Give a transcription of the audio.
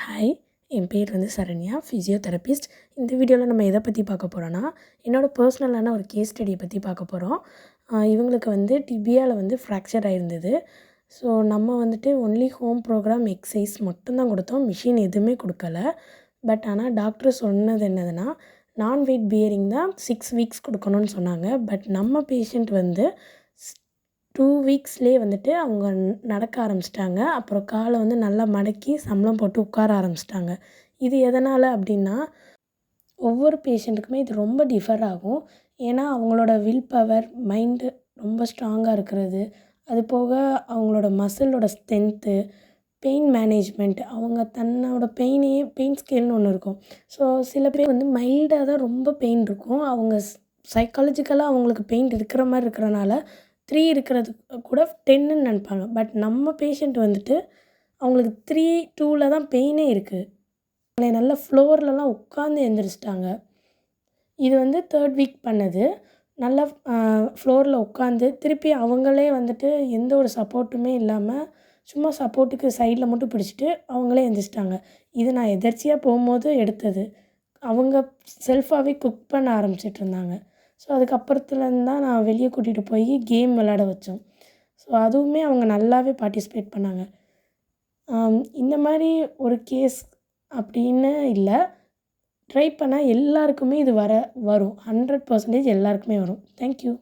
Hi என் பேர் வந்து Saranya physiotherapist இந்த வீடியோவில் நம்ம எதை பற்றி பார்க்க போகிறோன்னா என்னோடய பர்சனலான ஒரு கேஸ் ஸ்டடியை பற்றி பார்க்க போகிறோம் இவங்களுக்கு வந்து டிபியாவில் வந்து ஃப்ராக்சர் ஆகிருந்தது ஸோ நம்ம வந்துட்டு ஒன்லி ஹோம் ப்ரோக்ராம் எக்ஸசைஸ் மட்டும்தான் கொடுத்தோம். மிஷின் எதுவுமே கொடுக்கல. பட் ஆனால் டாக்டர் சொன்னது என்னதுன்னா நான் வெயிட் பியரிங் தான் சிக்ஸ் வீக்ஸ் கொடுக்கணும்னு சொன்னாங்க. பட் நம்ம பேஷண்ட் வந்து டூ வீக்ஸ்லேயே வந்துட்டு அவங்க நடக்க ஆரம்பிச்சிட்டாங்க. அப்புறம் காலை வந்து நல்லா மடக்கி சம்பளம் போட்டு உட்கார ஆரம்பிச்சிட்டாங்க. இது எதனால் அப்படின்னா ஒவ்வொரு பேஷண்ட்டுக்குமே இது ரொம்ப டிஃபர் ஆகும். ஏன்னா அவங்களோட வில் பவர் மைண்டு ரொம்ப ஸ்ட்ராங்காக இருக்கிறது. அது போக அவங்களோட மசிலோட ஸ்ட்ரென்த்து பெயின் மேனேஜ்மெண்ட் அவங்க தன்னோட பெயினையே பெயின் ஸ்கேல்னு ஒன்று இருக்கும். ஸோ சில பேர் வந்து மைல்டாக தான் ரொம்ப பெயின் இருக்கும். அவங்க சைக்காலஜிக்கலாக அவங்களுக்கு பெயின் இருக்கிற மாதிரி இருக்கிறனால த்ரீ இருக்கிறது கூட டென்னு நினைப்பாங்க. பட் நம்ம பேஷண்ட் வந்துட்டு அவங்களுக்கு த்ரீ டூவில் தான் பெயினே இருக்குது அவங்கள நல்ல ஃப்ளோர்லலாம் உட்காந்து எழுந்திரிச்சிட்டாங்க இது வந்து தேர்ட் வீக் பண்ணது. நல்லா ஃப்ளோரில் உட்காந்து திருப்பி அவங்களே வந்துட்டு எந்த ஒரு சப்போர்ட்டுமே இல்லாமல் சும்மா சப்போர்ட்டுக்கு சைடில் மட்டும் பிடிச்சிட்டு அவங்களே எழுந்திரிச்சிட்டாங்க இது நான் எதர்ச்சியாக போகும்போது எடுத்தது. அவங்க செல்ஃபாகவே குக் பண்ண ஆரம்பிச்சிட்டு இருந்தாங்க. ஸோ அதுக்கப்புறத்துலேருந்து தான் நான் வெளியே கூட்டிகிட்டு போய் கேம் விளாட வச்சோம். ஸோ அதுவுமே அவங்க நல்லாவே பார்ட்டிசிபேட் பண்ணாங்க. இந்த மாதிரி ஒரு கேஸ் அப்படின்னு இல்லை. ட்ரை பண்ணால் எல்லாருக்குமே இது வர வரும். ஹண்ட்ரட் பர்சன்டேஜ் எல்லாருக்குமே வரும். தேங்க்யூ